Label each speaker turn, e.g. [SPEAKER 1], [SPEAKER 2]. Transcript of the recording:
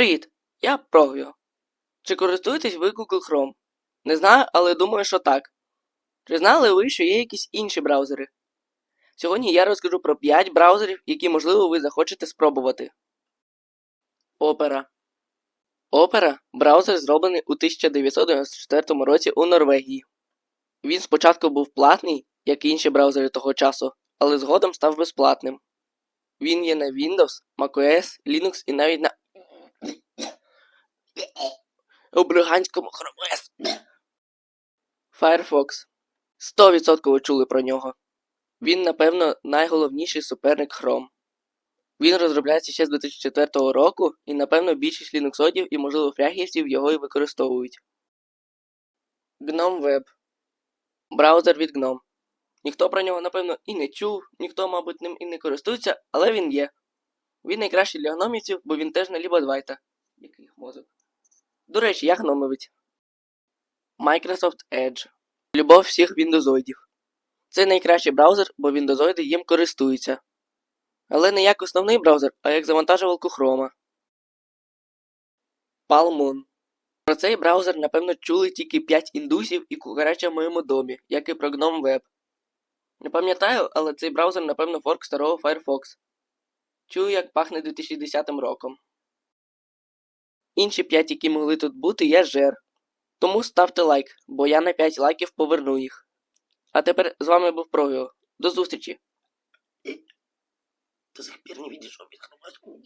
[SPEAKER 1] Привіт, я Прогвіо. Чи користуєтесь ви Google Chrome? Не знаю, але думаю, що так. Чи знали ви, що є якісь інші браузери? Сьогодні я розкажу про 5 браузерів, які, можливо, ви захочете спробувати. Opera. Opera – браузер, зроблений у 1994 році у Норвегії. Він спочатку був платний, як і інші браузери того часу, але згодом став безплатним. Він є на Windows, macOS, Linux і навіть на Обриганському Chrome OS. Firefox. 100% ви чули про нього. Він, напевно, найголовніший суперник Chrome. Він розробляється ще з 2004 року, і, напевно, більшість лінуксодів і, можливо, фрягівців його і використовують. GNOME Web. Браузер від GNOME. Ніхто про нього, напевно, і не чув, ніхто, мабуть, ним і не користується, але він є. Він найкращий для гномівців, бо він теж на Лібадвайта. Який мозок. До речі, я гномовець. Microsoft Edge. Любов всіх віндозоїдів. Це найкращий браузер, бо віндозоїди їм користуються. Але не як основний браузер, а як завантажувалку Chrome. Palmoon. Про цей браузер, напевно, чули тільки 5 індусів і кукареча в моєму домі, як і про GNOME Web. Не пам'ятаю, але цей браузер, напевно, форк старого Firefox. Чую, як пахне 2010 роком. Інші 5, які могли тут бути, я жер. Тому ставте лайк, бо я на 5 лайків поверну їх. А тепер з вами був Прогіо. До зустрічі. До сих пір не відійшов від хроматку.